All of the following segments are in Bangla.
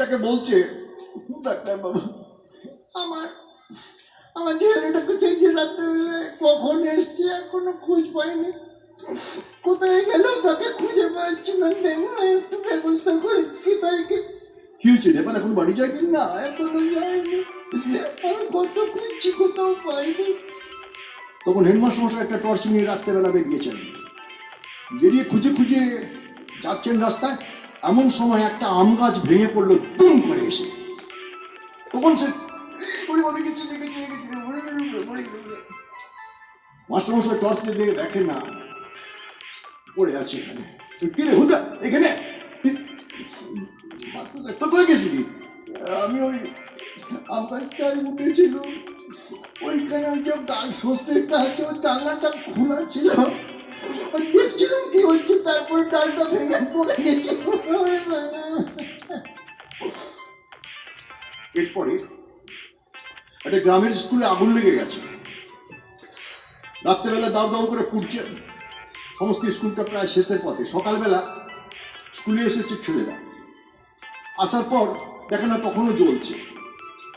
তাকে বলছে ডাক্তার বাবু, আমার আমার ছেলেটা কোথায় যে রাত্রেবেলায় কখন এসছে এখনও খোঁজ পাইনি। কোথায় গেল তাকে খুঁজে পাচ্ছি না একটু ব্যবস্থা করে কোথায় গে কি। হয়েছে এবার এখন বাড়ি যায়নি? না, এখনও যায়নি। আমি কত খুঁজছি, কোথাও পাইনি। তখন হেডমাস্টার একটা টর্চ নিয়ে রাত্রেবেলা বেরিয়েছেন। বেরিয়ে খুঁজে খুঁজে যাচ্ছেন রাস্তায়। এমন সময় একটা আম গাছ ভেঙে পড়ল, দুম করে এসে। তখন সে ওরে বাবা গেছে গেছে মাস্টার মশাই টর্চ দিয়ে দেখে না, পড়ে আছে এখানে। কি রে হুদা এখানে? তো কই গেছিলি আমি ওই আম গাছটায় উঠেছিল ওইখানে ওই যে গাছ সস্তেরটা আছে ওই জানলাটা খোলা ছিল। এরপরে একটা গ্রামের স্কুলে আগুন লেগে গেছে। রাত্রেবেলা দাও দাও করে পুড়ছে। সমস্ত স্কুলটা প্রায় শেষের পথে। সকালবেলা স্কুলে এসেছে ছেলেরা। আসার পর দেখে না তখনও জ্বলছে।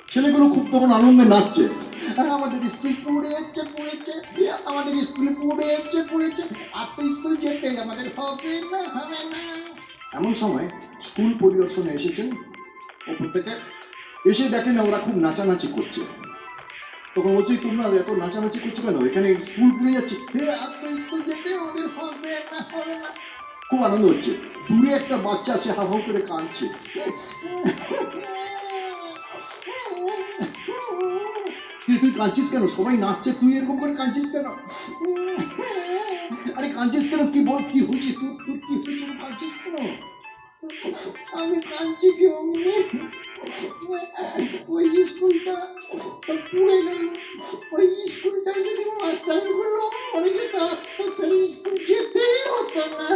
ছেলেগুলো খুব তখন আনন্দে নাচছে। আর আমাদের স্কুল পুড়ে যাচ্ছে পুড়েছে আমাদের স্কুল পুড়ে যাচ্ছে পুড়েছে আর তো স্কুল যেতে আমাদের হবে না হবে না। এমন সময় স্কুল পরিদর্শনে এসেছেন ওপর থেকে। এসে দেখেন ওরা খুব নাচানাচি করছে। তখন বলছি, তোমরা এত নাচানাচি করছ কেন? এখানে স্কুল পুড়ে যাচ্ছে। আর তো স্কুল যেতে আমাদের হবে না হবে না। খুব আনন্দ হচ্ছে। দূরে একটা বাচ্চা সে হাউ করে কাঁদছে। তুই কাঁদছিস কেন? সবাই নাচছে, তুই এরকম করে কাঁদছিস কেন? আরে কাঁদছিস কেন? কি বল, কি হয়েছে তুই তুই কি হয়েছে কাঁদছিস কেন? আমি কাঁদছি কি অমনি? ওই স্কুলটা পুড়ে গেল। ওই স্কুলটায় যদি মাস্টারগুলো যেত তো সেই স্কুল যেতেই হতো না।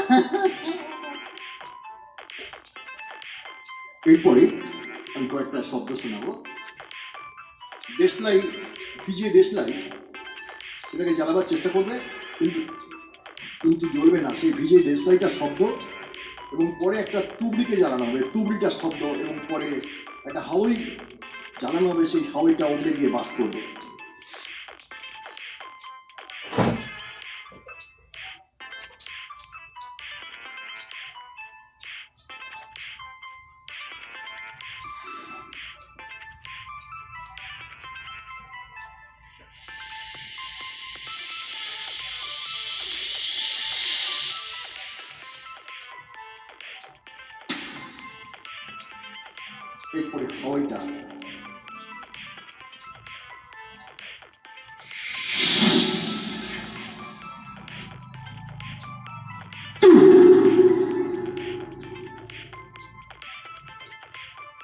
এরপরে আমি কয়েকটা শব্দ শোনাবো। দেশলাই ভিজিয়ে দেশলাই, সেটাকে জ্বালাবার চেষ্টা করবে, কিন্তু কিন্তু জ্বলবে না। সেই ভিজে দেশলাইটা শব্দ, এবং পরে একটা তুবড়িকে জ্বালানো হবে। তুবড়িটার শব্দ, এবং পরে একটা হাওয়াই জ্বালানো হবে, সেই হাওয়াইটা উঠে গিয়ে বাস করবে। এরপরে হাওয়াইটা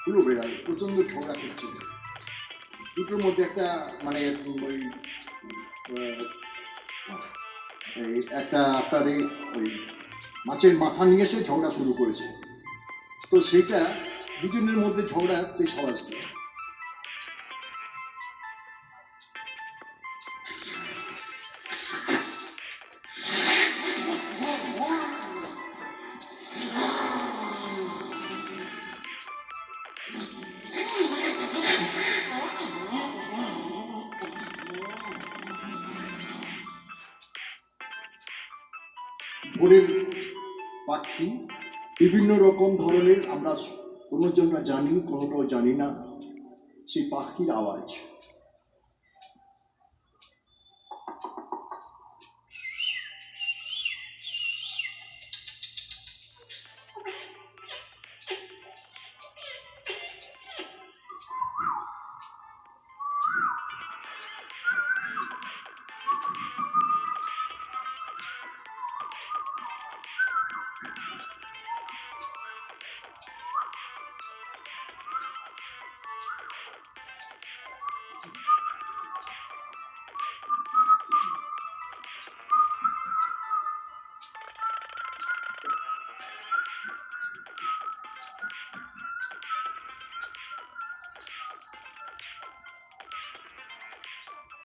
পুরো বেড়াল প্রচণ্ড ঝগড়া করছিল দুটোর মধ্যে একটা মানে ওই একটা আপনার ওই মাছের মাথা নিয়ে এসে ঝগড়া শুরু করেছে। তো সেটা দুজনের মধ্যে ঝগড়া সরাজ ভোরের পাখি বিভিন্ন রকম ধরনের আমরা কোনো জন্য জানি কোনোটাও জানি না। সেই পাখির আওয়াজ।